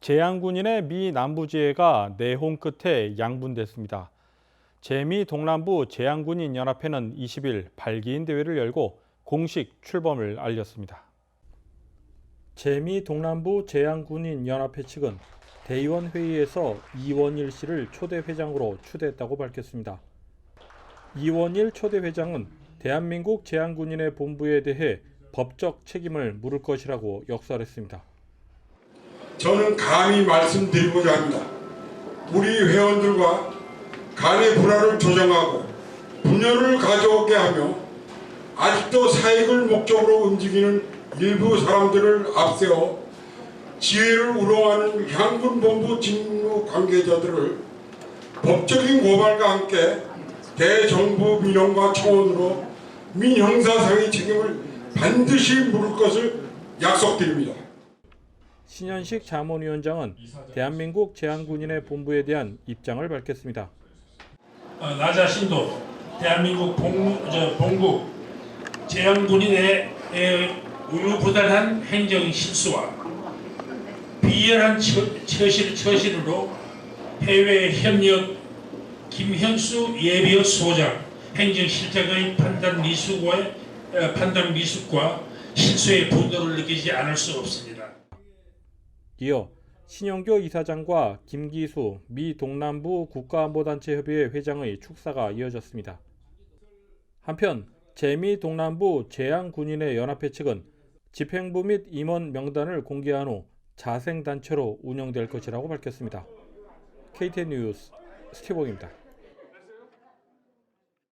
재향군인의 미 남부지회가 내홍 끝에 양분됐습니다. 재미 동남부 재향군인 연합회는 20일 발기인 대회를 열고 공식 출범을 알렸습니다. 재미 동남부 재향군인 연합회 측은 대의원 회의에서 이원일 씨를 초대 회장으로 추대했다고 밝혔습니다. 이원일 초대 회장은 대한민국 재향군인의 본부에 대해 법적 책임을 물을 것이라고 역설했습니다. 저는 감히 말씀드리고자 합니다. 우리 회원들과 간의 불화를 조정하고 분열을 가져오게 하며 아직도 사익을 목적으로 움직이는 일부 사람들을 앞세워 지혜를 우롱하는 향군 본부 직무 관계자들을 법적인 고발과 함께 대정부 민원과 청원으로 민형사상의 책임을 반드시 물을 것을 약속드립니다. 신현식 자문위원장은 대한민국 재향군인의 본부에 대한 입장을 밝혔습니다. 어, 나 자신도 대한민국 본, 저, 본국 재향군인의 에, 우유부단한 행정 실수와 비열한 처, 처실, 처실로 해외 협력 김현수 예비역 소장 행정실장의 판단 미숙과 어, 판단 미숙과 실수의 분노를 느끼지 않을 수 없습니다. 이어 신영교 이사장과 김기수 미 동남부 국가안보단체협의회 회장의 축사가 이어졌습니다. 한편 재미 동남부 재향군인의 연합회 측은 집행부 및 임원 명단을 공개한 후 자생단체로 운영될 것이라고 밝혔습니다. KTN 뉴스 스티브입니다.